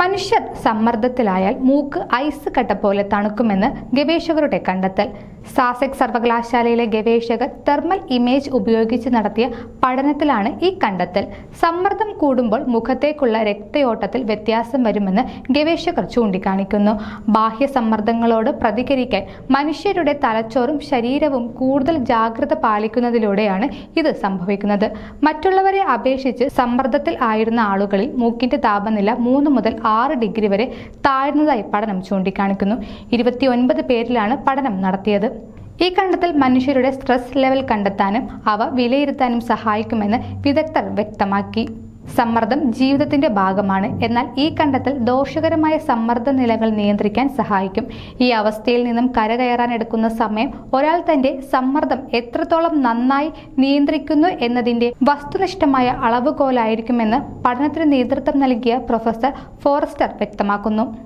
മനുഷ്യർ സമ്മർദ്ദത്തിലായാൽ മൂക്ക് ഐസ് കട്ട പോലെ തണുക്കുമെന്ന് ഗവേഷകരുടെ കണ്ടെത്തൽ. സാസെക് സർവകലാശാലയിലെ ഗവേഷകർ തെർമൽ ഇമേജ് ഉപയോഗിച്ച് നടത്തിയ പഠനത്തിലാണ് ഈ കണ്ടെത്തൽ. സമ്മർദ്ദം കൂടുമ്പോൾ മുഖത്തേക്കുള്ള രക്തയോട്ടത്തിൽ വ്യത്യാസം വരുമെന്ന് ഗവേഷകർ ചൂണ്ടിക്കാണിക്കുന്നു. ബാഹ്യ സമ്മർദ്ദങ്ങളോട് പ്രതികരിക്കാൻ മനുഷ്യരുടെ തലച്ചോറും ശരീരവും കൂടുതൽ ജാഗ്രത പാലിക്കുന്നതിലൂടെയാണ് ഇത് സംഭവിക്കുന്നത്. മറ്റുള്ളവരെ അപേക്ഷിച്ച് സമ്മർദ്ദത്തിൽ ആയിരുന്ന ആളുകളിൽ മൂക്കിന്റെ താപനില മൂന്ന് മുതൽ ആറ് ഡിഗ്രി വരെ താഴ്ന്നതായി പഠനം ചൂണ്ടിക്കാണിക്കുന്നു. ഇരുപത്തിയൊൻപത് പേരിലാണ് പഠനം നടത്തിയത്. ഈ കണ്ടെത്തൽ മനുഷ്യരുടെ സ്ട്രെസ് ലെവൽ കണ്ടെത്താനും അവ വിലയിരുത്താനും സഹായിക്കുമെന്ന് വിദഗ്ധർ വ്യക്തമാക്കി. സമ്മർദ്ദം ജീവിതത്തിന്റെ ഭാഗമാണ്. എന്നാൽ ഈ കണ്ടെത്തൽ ദോഷകരമായ സമ്മർദ്ദ നിലകൾ നിയന്ത്രിക്കാൻ സഹായിക്കും. ഈ അവസ്ഥയിൽ നിന്നും കരകയറാൻ എടുക്കുന്ന സമയം ഒരാൾ തന്റെ സമ്മർദ്ദം എത്രത്തോളം നന്നായി നിയന്ത്രിക്കുന്നു എന്നതിന്റെ വസ്തുനിഷ്ഠമായ അളവുകോലായിരിക്കുമെന്ന് പഠനത്തിന് നേതൃത്വം നൽകിയ പ്രൊഫസർ ഫോറസ്റ്റർ വ്യക്തമാക്കുന്നു.